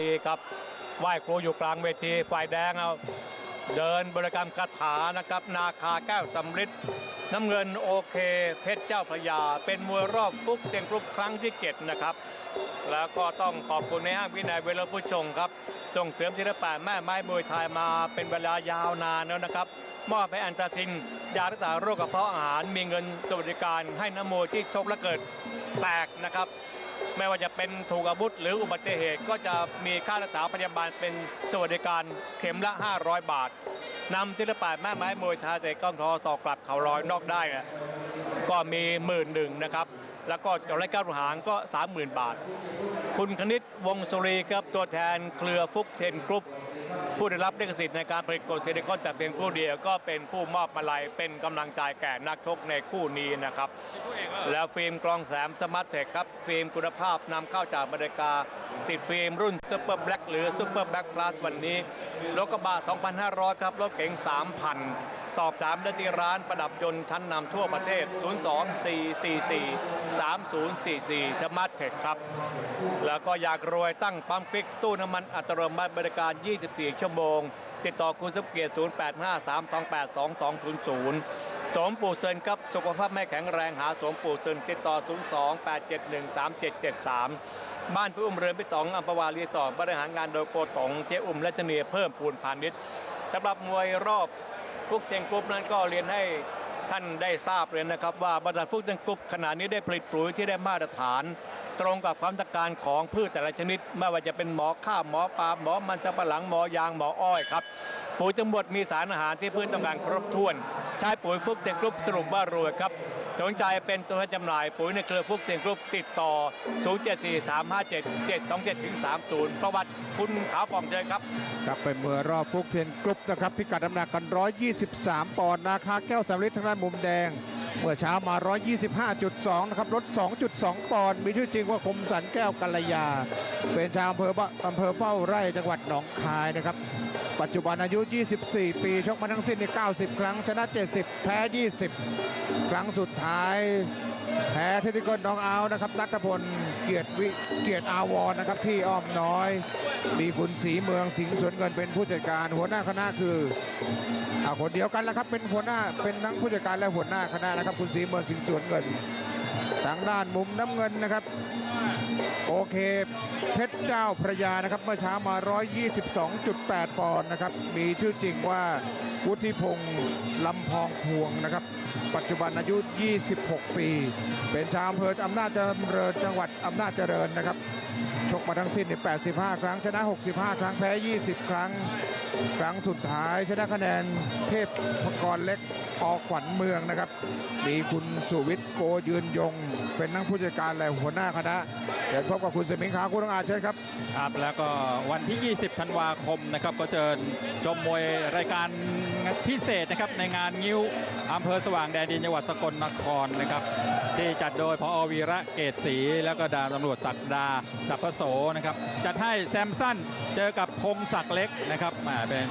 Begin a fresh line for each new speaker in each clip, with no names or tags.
นี่ครับไหว้ครูอยู่กลางเวทีฝ่ายแดงเอาเดินบริกรรมคาถานะครับ นาคาแก้วสำริดน้ำเงินโอเค เพชรเจ้าพระยา เป็นมวยรอบฟุกเต็งกรุ๊ปครั้งที่เจ็ดนะครับ แล้วก็ต้องขอบคุณในห้างวินัยเวลาผู้ชงครับส่งเสริมศิลปะแม่ไม้มวยไทยมาเป็นเวลายาวนานแล้วนะครับ มอบให้อันตราทิน ยารักษาโรคกระเพาะอาหารมีเงินสวัสดิการให้น้ำมวยที่ชกและเกิดแตกนะครับ ไม่ว่าจะเป็นถูกอาวุธหรืออุบัติเหตุก็จะมีค่ารักษาพยาบาลเป็นสวัสดิการเข็มละ 500 บาทนำศิลปะแม่ไม้มวยไทยเตะก้องทอสอกกลับเข่าลอยนอกได้นะก็มีหมื่นหนึ่งนะครับ แล้วก็จอไรก้าหางก็ 30,000 บาท คุณคณิตวงสุรีครับตัวแทนเครือฟุกเทนกรุ๊ป ผู้ได้รับลิขสิทธิ์ในการผลิตโกลซิลิคอนแต่เพียงผู้เดียวก็เป็นผู้มอบมาลัยเป็นกำลังใจแก่นักชกในคู่นี้นะครับ แล้วฟิล์มกรองแสมสมาร์ทเทคครับ ฟิล์มคุณภาพนำเข้าจากอเมริกา ติดฟิล์มรุ่นซูเปอร์แบล็กหรือซูเปอร์แบล็กพลัสวันนี้รถกระบะ2,500 ครับ รถเก๋ง3,000 สอบถามได้ที่ร้านประดับยนต์ชั้นนำทั่วประเทศ 024443044 สมาร์ทเทคครับ แล้วก็อยากรวยตั้งปั๊มคลิกตู้น้ำมันอัตโนมัติบริการ 24 ชั่วโมง ติดต่อคุณสมเกียรติ 0853282000 สมปู่เซินครับ สุขภาพไม่แข็งแรงหาสมปู่เซินติดต่อ 02-871-3773 บ้านพี่อุ้มเรือนพี่ต๋องอัมพวารีสอร์ทบริหารงานโดยโกต๋องเจ๊อุ้มและเจเนียเพิ่มพูนพาณิชย์สำหรับมวยรอบ ฟุกเจงกรุ๊ปนั้นก็เรียนให้ท่านได้ทราบเลยนะครับ ว่าบริษัทฟุกเจงกรุ๊ปขณะนี้ได้ผลิตปุ๋ยที่ได้มาตรฐาน ตรงกับความต้องการของพืชแต่ละชนิด ไม่ว่าจะเป็นหมอข้าวหมอปลาหมอมันสำปะหลังหมอยางหมออ้อยครับปุ๋ยทั้งหมดมีสารอาหารที่พืชต้องการครบถ้วน ใช้ปุ๋ยฟุกเต็งกรุ๊ปสรุปว่ารวยครับ สนใจเป็นตัวแทนจำหน่ายปุ๋ยในเครือฟุกเต็งกรุ๊ปติดต่อ 074-357-727ถึง30 ประวัติคุณขาวผ่องเจยครับ
ครับเป็นมวยรอบฟุกเทนกรุ๊ปนะครับ พิกัดน้ำหนักกัน 123 ปอนด์นาคาแก้วสำลิดทางด้านมุมแดง เมื่อเช้ามา 125.2 นะครับลด 2.2 ปอนด์มีชื่อจริงว่าคมสันแก้วกัลยา เป็นชาวอำเภออำเภอเฝ้าไร่จังหวัดหนองคายนะครับ ปัจจุบันอายุ 24 ปี ชกมาทั้งสิ้นใน90 ครั้ง ชนะ 70 แพ้ 20 ครั้งสุดท้าย แพ้เทติกลน้องเอานะครับนัทพล เกียรติวิ เกียรติอาวรนะครับ ที่อ้อมน้อย มีคุณศรีเมืองสิงห์สวนเงินเป็นผู้จัดการ หัวหน้าคณะคืออาคนเดียวกันแล้วครับ เป็นหัวหน้า เป็นทั้งผู้จัดการและหัวหน้าคณะนะครับ คุณศรีเมืองสิงห์สวนเงิน ทางด้านมุมน้ำเงินนะครับ โอเคเพชรเจ้าพระยานะครับ เมื่อเช้ามา 122.8 ปอนด์นะครับ มีชื่อจริงว่าวุฒิพงศ์ลำพองพวงนะครับ ปัจจุบันอายุ 26 ปี เป็นชาวอำเภออำนาจเจริญจังหวัดอำนาจเจริญนะครับ ชกมาทั้งสิ้น 85 ครั้ง ชนะ 65 ครั้ง แพ้ 20 ครั้ง ครั้งสุดท้าย ชนะคะแนนเทพพกรเล็กอขวัญเมืองนะครับ มีคุณสุวิทย์โกยืนยง เป็นนักผู้จัดการและหัวหน้าคณะ เดี๋ยวพบกับคุณสมิงขาคุณต้องอาเชิญครับ
ครับ แล้วก็วันที่ 20 ธันวาคมนะครับ ก็เชิญชมมวยรายการพิเศษนะครับ ในงานงิ้วอำเภอสว่างแดนดินจังหวัดสกลนครนะครับ ที่จัดโดยพอวีระเกตศรีแล้วก็ดาบตำรวจศักดาศักดิ์พโสนะครับจัดให้แซมสันเจอกับพงศักเล็กนะครับแหมเป็น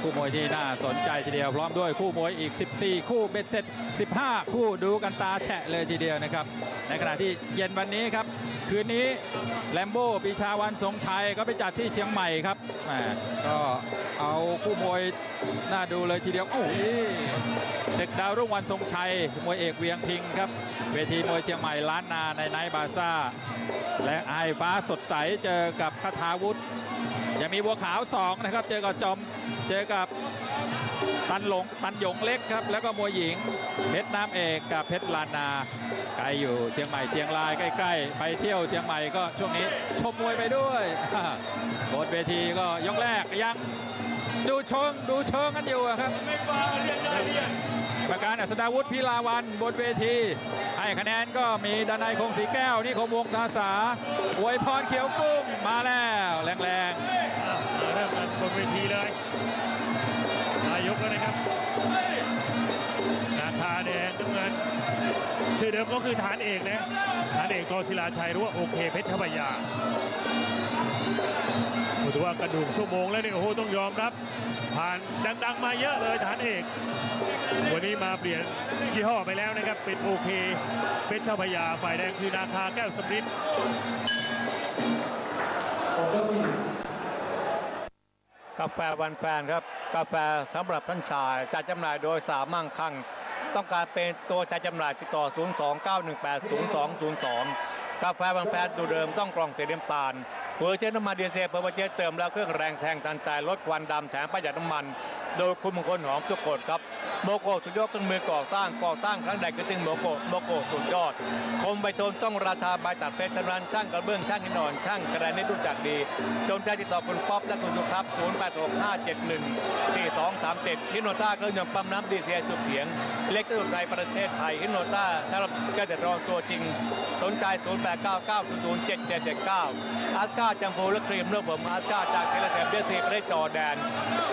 คู่มวยที่น่าสนใจทีเดียวพร้อมด้วยคู่มวยอีก 14 คู่เบ็ดเสร็จ 15 คู่ดูกันตาแฉะเลยทีเดียวนะครับ ในขณะที่เย็นวันนี้ครับ คืนนี้แลมโบ้ปีชาวันทรงชัยก็ไปจัดที่เชียงใหม่ครับก็เอาคู่มวยน่าดูเลยทีเดียวโอ้ย เด็กดาวรุ่งวันทรงชัย มวยเอกเวียงพิงครับ เวทีมวยเชียงใหม่ล้านนาในไนท์บาซ่า และไอฟ้าสดใสเจอกับคาทาวุธยังมีบัวขาวสองนะครับ เจอกับจอม เจอกับตันหลงตันหยงเล็กครับ แล้วก็มวยหญิง เพชรน้ำเอกกับเพชรลานนา ไกลอยู่เชียงใหม่เชียงรายใกล้ ๆ ไปเที่ยวเชียงใหม่ก็ช่วงนี้ชมมวยไปด้วยบนเวทีก็ยกแรกยังดูเชิงดูเชิงกันอยู่ครับ ประการอัศดาวุฒิพิลาวันบนเวที ให้คะแนนก็มีดานายคงสีแก้วนี่คมวงทาสาอวยพรเขียวกุ้งมาแล้วแรงๆ
มาเริ่มกันบนเวทีเลยนายกแล้วนะครับนาคาแดงน้ำเงินชื่อเดิมก็คือฐานเอกนะฐานเอกกอศิลาชัยหรือว่าโอเคเพชรพยาถือว่ากระดูกชั่วโมงแล้วเนี่ยโอ้โหต้องยอมรับ ผ่านดัง ๆ มาเยอะเลยฐานเอก วันนี้มาเปลี่ยนยี่ห้อไปแล้วนะครับ เป็นโอเคเพชรพยาฝ่ายแดงคือนาคาแก้วสมฤทธิ์
กาแฟวันแฟนครับ กาแฟสำหรับท่านชายจัดจำหน่ายโดยสามมั่งคั่ง ต้องการเป็นตัวจัดจำหน่ายติดต่อ 029180202 กาแฟวันแฟนดูเดิมต้องกล่องสีน้ำตาล เวอร์เจนน้ำมันดีเซลเพื่อเจเติมแล้วเครื่องแรงแทงทันใจลดควันดำแถมประหยัดน้ำมัน โดยคุณมงคลหอมสุกดครับโมโกสุดยอดเครื่องมือก่อสร้างก่อสร้างครั้งใดก็ถึงโมโกโมโกสุดยอด คมใบโทนต้องราชาใบตัดเพชรนันช่างกระเบื้องช่างหินอ่อนช่างกระแนนี่รู้จักดีจนใจติดต่อคุณป๊อปและคุณสุครับ 086571 4237ฮิโนต้าเครื่องยนต์ปั๊มน้ำดีเซลสุดเสียง เล็กที่สุดในประเทศไทยฮิโนต้าสำหรับเกษตรกรตัวจริง สนใจ 0899007779อาสกาจัมพูและครีมเลือกผมอาสกาจากเทเลเทมเดซีประเทศจอแดน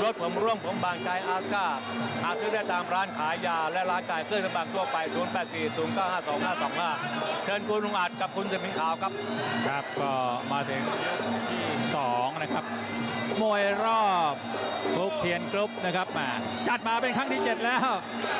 รถผมร่วมผมบางใช้อาสกาหาซื้อได้ตามร้านขายยา และร้านขายเครื่องสำอางทั่วไป 0840952525 เชิญคุณลุงอาจกับคุณสมิงขาวครับ
ครับก็มาถึงที่สองนะครับมวยรอบฟุกเทียนกรุ๊ปนะครับมาจัดมาเป็นครั้งที่ 7 แล้ว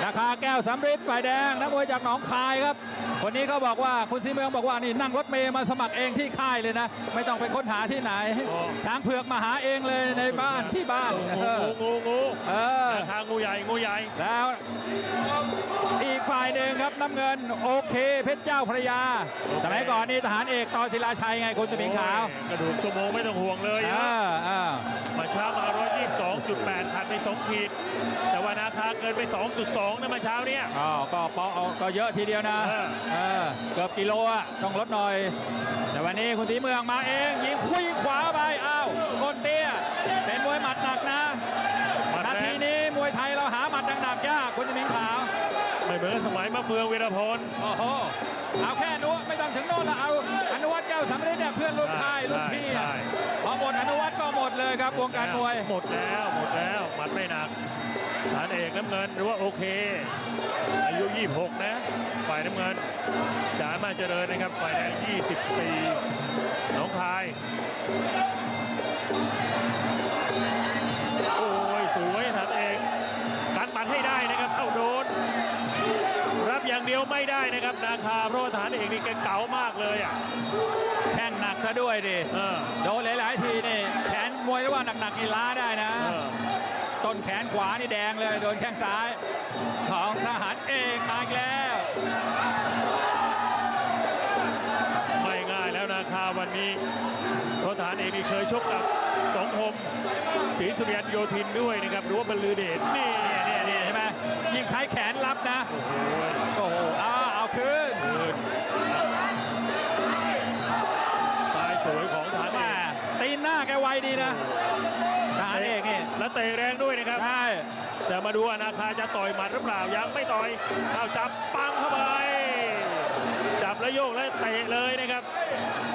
ราคาแก้วสำริดฝ่ายแดงนักมวยจากหนองคายครับคนนี้เขาบอกว่าคุณซีเมืองบอกว่านี่นั่งรถเมย์มาสมัครเองที่ค่ายเลยนะ ไม่ต้องไปค้นหาที่ไหน
อ๋อ
ช้างเผือกมาหาเองเลยในบ้านที่บ้าน
งู
เออ
งูงูงู
เออ
ราคางูใหญ่งูใหญ่
แล้วอีกฝ่ายหนึ่งครับน้ำเงินโอเคเพชรเจ้าพระยา สมัยก่อนนี่ทหารเอกต่อศิลาชัยไงคุณตะมิงขาว
โอ้ยกระดูกชั่วโมงไม่ต้องห่วงเลยนะ
อ่าอ่า
มาเช้ามา 122.8ขาดไป 2 ขีด แต่ว่านาคาเกินไป 2.2นะมาเช้าเนี่ย
อ๋อก็ปอก็เยอะทีเดียวนะ
เออ
เออเกือบกิโลอะต้องลดหน่อย แต่วันนี้คุณตีเมืองมาเองยิงคุยขวาไปอ้าวก้นเตี้ยเป็นมวยหมัดหนักนะ
หมัด
นา
แร
ที
ง
นี้มวยไทยเราหาหมัดหนักๆยากคุณตะมิงขาว
ไม่เหมือนกับสมัยมะเฟืองวีรพล
โอ้โหเอาแค่นู้นไม่ต้องถึงโน่นละเอาอนุวัฒน์แก้วสำเร็จเนี่ยเพื่อนรุ่นค่ายรุ่นพี่
ใช่
อะ
ใช่
พอ หมดเลยครับวงการมวย
หมดแล้วหมดแล้วหมัดไม่หนักฐานเอกน้ำเงินหรือว่าโอเค อายุ 26 นะ ฝ่ายน้ำเงินจานมาเจริญนะครับ ฝ่ายแดง 24หนองคาย โอ้ยสวยฐานเอกการปัดให้ได้นะครับเอ้าโดน รับอย่างเดียวไม่ได้นะครับ นาคาเพราะว่าฐานเอกนี่แกเก๋ามากเลยอะ
แข้งหนักซะด้วยดิ
เออ
โดนหลาย ๆ ทีนี่แขน มวยหรือว่าหนักๆนี่ล้าได้นะ
เออ
ต้นแขนขวานี่แดงเลยโดนแข้งซ้ายของทหารเอกมาอีกแล้ว
ไม่ง่ายแล้วนาคาวันนี้เพราะฐานเอกนี่เคยชกกับสองคมศรีสุริยันโยธินด้วยนะครับหรือว่าบรรลือเดชนี่
เนี่ยเนี่ยเห็นไหมยิ่งใช้แขนรับนะ
โอ้โห
ดีนะทหารเอกนี่
และเตะแรงด้วยนะครับ
ใช่
แต่มาดูว่านาคาจะต่อยหมัดหรือเปล่า ยังไม่ต่อยเอาจับปังเข้าไป จับแล้วโยกแล้วเตะเลยนะครับ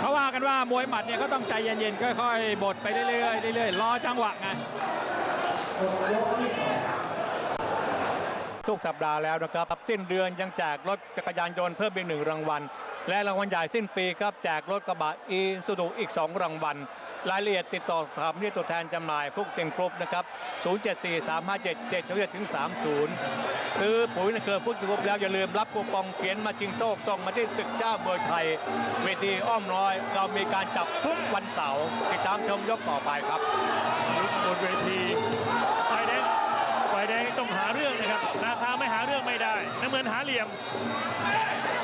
เขาว่ากันว่ามวยหมัดเนี่ยก็ต้องใจเย็นๆ ค่อยๆ บดไปเรื่อยๆ เรื่อยๆ รอจังหวะไง
ทุกสัปดาห์แล้วนะครับ สิ้นเดือนยังแจกรถจักรยานยนต์เพิ่มอีกหนึ่งรางวัล และรางวัลใหญ่สิ้นปีครับแจกรถกระบะอีซูซูอีก 2 รางวัล รายละเอียดติดต่อถามที่ตัวแทนจำหน่ายฟุกเตงกรุ๊ปนะครับ 07435777ถึง30 ซื้อปุ๋ยในเครือฟุกเตงกรุ๊ปแล้วอย่าลืมรับคูปองเขียนมาชิงโชคส่งมาที่ตึกเจ้าเบอร์ไทย เวทีอ้อมน้อย เรามีการจับทุกวันเสาร์ติดตามชมยกต่อไปครับ
บนเวทีฝ่ายแดงฝ่ายแดงต้องหาเรื่องนะครับราคาไม่หาเรื่องไม่ได้น้ำเงินหาเหลี่ยม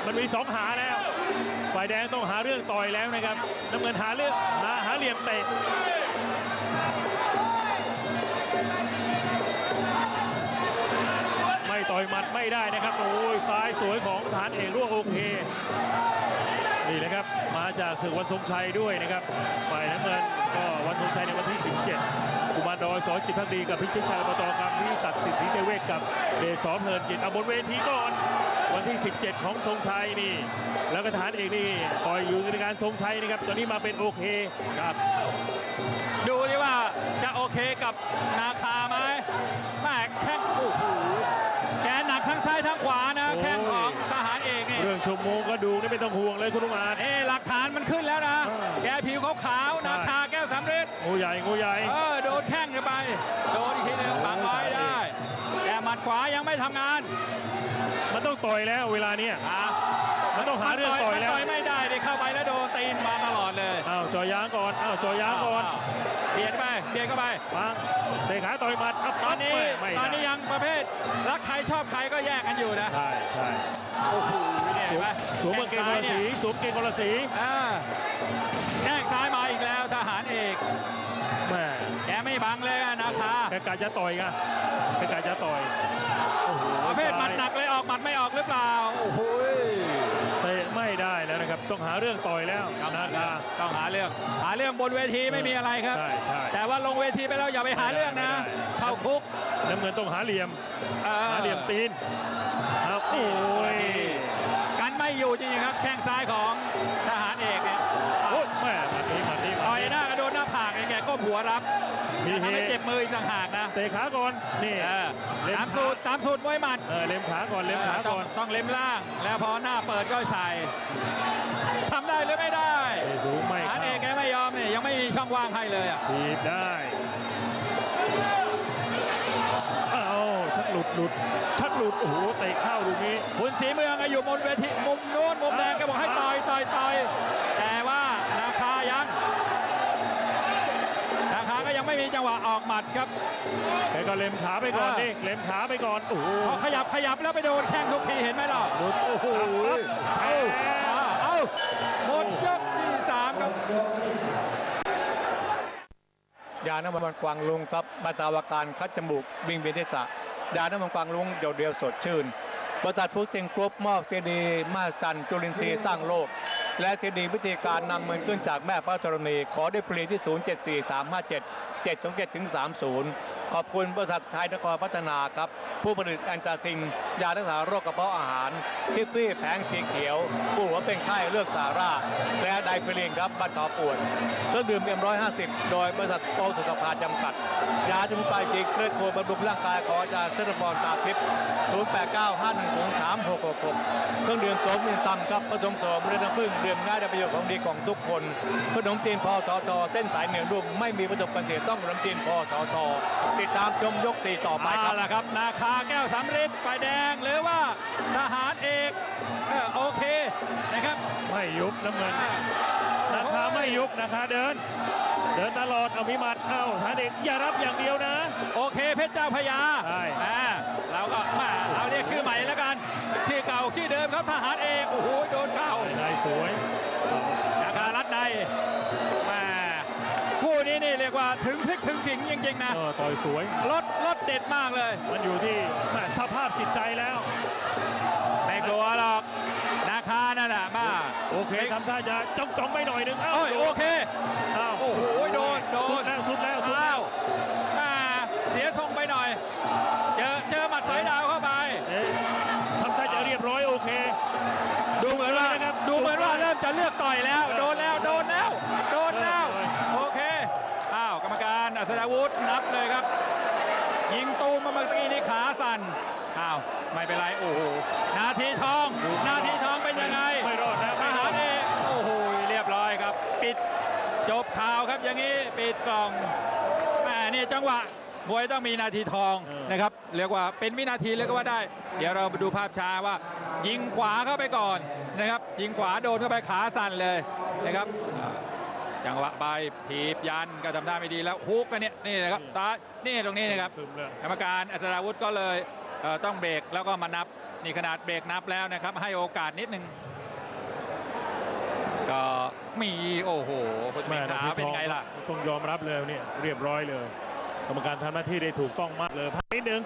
มันมีสองหาแล้ว ฝ่ายแดงต้องหาเรื่องต่อยแล้วนะครับ น้ำเงินหาเรื่องหาหาเหลี่ยมเตะไม่ต่อยหมัดไม่ได้นะครับ โอ้ยซ้ายสวยของฐานเอกร่วโอเค นี่นะครับ มาจากศึกวันทรงชัยด้วยนะครับ ฝ่ายน้ำเงินก็วันทรงชัยในวันที่ 17กุมารดอยสอนจิตพักดีกับพิชิตชัยปตกรรมพิศักดิ์สิทธิ์ศรีเทเวศกับเดชสอนเพลินจิตเอาบนเวทีก่อน วันที่ 17 ของทรงชัยนี่ แล้วก็ฐานเอกนี่ต่อยอยู่ในการทรงชัยนะครับ ตอนนี้มาเป็นโอเคครับ
ดูดิว่าจะโอเคกับนาคาไหมแม่แข้งโอ้โหแกหนักทั้งซ้ายทั้งขวานะ
โอ้ย
แข้งของทหารเอกนี่
เรื่องชั่วโมงก็ดูนี่ไม่ต้องห่วงเลยคุณลุงอาจ
เอ๊หลักฐานมันขึ้นแล้วนะ
เออ
แกผิวขาวๆ
ใช่
นาคาแก้วสำริด
งูใหญ่งูใหญ่
เออโดนแข้งเข้าไป โดนอีกทีหนึงปังไว้ได้ แต่หมัดขวายังไม่ทำงาน
มันต้องต่อยแล้วเวลาเนี้ย
อะ
มันต้องหาเรื่องต่อยแล้ว
มันต่อยไม่ได้ดิเข้าไปแล้วโดนตีนมาตลอดเลย
อ้าวจอยางก่อนอ้าวจอยางก่อน
เบียดไปเบียดเข้าไป
ฟังเตะขาต่อยหมัดครับ
ตอนนี้
ไม่
ตอนนี้
ได้
ยังประเภทรักใครชอบใครก็แยกกันอยู่นะ
ใช่ใช่
โอ้โหเนี่ย
ส
เห็น
วม
ไหม
สวมกางเกงคนละสีสวมกางเกงคนละสี
อ่าแข้งซ้ายมาอีกแล้ว ไม่บังเลยอะนาคา
แกกะจะต่อยไงแกกะจะต่อยโอ้โห
ประเภทหมัด
ซ้าย
หนักเลยออกหมัดไม่ออกหรือเปล่าโอ้โห
เตะไม่ได้แล้วนะครับ ต้องหาเรื่องต่อยแล้วนาคา
ต้องหาเรื่องหาเรื่องบนเวทีไม่มีอะไรครับ
ใช่ใช่
แต่ว่าลงเวทีไปแล้วอย่าไปหาเรื่องนะ
ไม่ได้
เข้าคุก
น้ำเงินต้องหาเหลี่ยม
เออ
หาเหลี่ยมตีนครับโอ้ย
กันไม่อยู่จริงๆครับแข้งซ้ายของทหารเอก กเนี่ยแกก้มหัวรับ
มี
ทำ
เฮ
ให้เจ็บมืออีกต่างหากนะ
เตะขาก่อน นี่
เออ
เล็ม
ตามสูตรตามสูตรมวยหมัด
เออเล็มขาก่อน เล็มขาก่อน
เต้องต้องเล็มล่าง แล้วพอหน้าเปิดก็ใส่ทำได้หรือไม่ได้
เตะสูงไม่
ทหาร
เข้า
เอกแกไม่ยอมเนี่ยยังไม่มีช่องว่างให้เลยอะ
ถีบได้เอาชักหลุดหลุดชักหลุด โอ้โหเตะเข้าลูกนี้
คุณสีเมืองอะอยู่บนเวทีมุมนู้นมุมแดงแกบอกให้ต่อยต่อยต่อย จังหวะออกหมัดครับ
แกก็เล็มขาไปก่อน
อ่า
นี่เล็มขาไปก่อนโอ้โห
พอขยับขยับแล้วไปโดนแข้งทุกทีเห็นไหมล่ะ
หลุดโอ้โห
เอา
แทง
เอาเอาหมดยกที่สามครับ
ยาน้ำมันกวางลุงครับบรรเทาอาการคัดจมูกวิ่งเวียนศีรษะยาน้ำมันกวางลุงเดียวเดียวสดชื่นบริษัทฟู้ดเซงกรุ๊ปมอบซีดีมาสจันจุลินทรีย์สร้างโลก และซีดีวิธีการนำเงินขึ้นจากแม่พระธรณี ขอได้ฟรีที่ 074357 727ถึง30 ขอบคุณบริษัทไทยนครพัฒนาครับ ผู้ผลิตแอนตาซิงยารักษาโรคกระเพาะอาหารทิฟฟี่แผงสีเขียวผู้หัวเป็นไข้เลือกสาร่า และไดฟิลินครับบรรเทาปวดเครื่องดื่มเอ็มร้อยห้าสิบโดยบริษัทโอสุขภาจำกัด ยาสมุนไพรจีเครื่องโคบำรุงร่างกายของอาจารย์เทศพรตาทิพย์0 8 9 5 1 0 3 6 6 6เครื่องดื่มโสมินตัมครับผสมโสมเรือน้ำผึ้งดื่มง่ายได้ประโยชน์ของดีของทุกคนขนมจีนพอทอทอเส้นสายเหนียวนุ่มไม่มีผสมกันเสียต้องขนมจีนพอทอทอติดตามชมยกสี่ต่อไปค
เอา
รับ
ละครับ นาคาแก้วสำริดไฟแดงหรือว่าทหารเอกเออโอเคนะครับ
ไม่ยุบน้ำเงินราคาไม่ยุบราคาเดิน เดินตลอดเอามีหมัดเข้าทานเอกอย่ารับอย่างเดียวนะ
โอเคเพชรเจ้าพระยา
ใช่
อ่าเราก็มาเราเรียกชื่อใหม่แล้วกัน ชื่อเก่าชื่อเดิมครับทหารเอกโอ้โหโดนเข้า
นายสวย
นาคารัดในมา คู่นี้นี่เรียกว่าถึงพลิกถึงขิงจริงๆนะ
เออต่อยสวย
รถรถเด็ดมากเลย
มันอยู่ที่แม่สภาพจิตใจแล้ว
ไม่กลัวหรอกนาคานั่นแหละบ้า
โอเคทำท่าจะจ้องจ้องๆไปหน่อยหนึงเอ้า
โอ้ยโอเค
เอ้า
โอ้โหโดนโด
สุ
น
ดแล้วสุดแล้วสุดแล้
อ้าววมาเสียทรงไปหน่อย เจอเจอหมัดสอยดาวเข้าไป
เอ๊ะทำท่าจะเรียบร้อยโอเค
ดูเหมือนว่า
นะครับ
ดูเหมือนว่าเริ่มจะเลือกต่อยแล้วโดนแล้วโดน วุธนับเลยครับ ยิงตูมมาเมื่อกี้นี่ขาสั่นอ้าวไม่เป็นไรโอ้โหนาทีทอง นาทีทองเป็นยังไง
ไม่รอดนะ
ท
ไม่
หาร
ด
เอกโอ้โหเรียบร้อยครับ ปิดจบข่าวครับอย่างนี้ปิดกล่องแหมนี่จังหวะมวยต้องมีนาทีทองนะครับเรียกว่าเป็นวินาทีเลยก็ว่าได้ เดี๋ยวเราไปดูภาพช้าว่า ยิงขวาเข้าไปก่อนนะครับ ยิงขวาโดนเข้าไปขาสั่นเลยนะครับ จังหวะไปถีบยันก็ทำได้ไม่ดีแล้วฮุกกันเนี่ยนี่นะครับซ้ายนี่ตรงนี้นะครับ
ซึมเลย
กรรมการอัศราวุธก็เลยเอ่อต้องเบรกแล้วก็มานับนี่ขนาดเบรกนับแล้วนะครับ ให้โอกาสนิดนึงก็มีโอ้โหคุณ
แม่
มิง
นา
ขา
ที
เป็น
ทอง
ไงล่ะ
ต้องยอมรับเลยเนี่ยเรียบร้อยเลย กรรมการทำหน้าที่ได้ถูกต้องมากเลยพักนิดนึง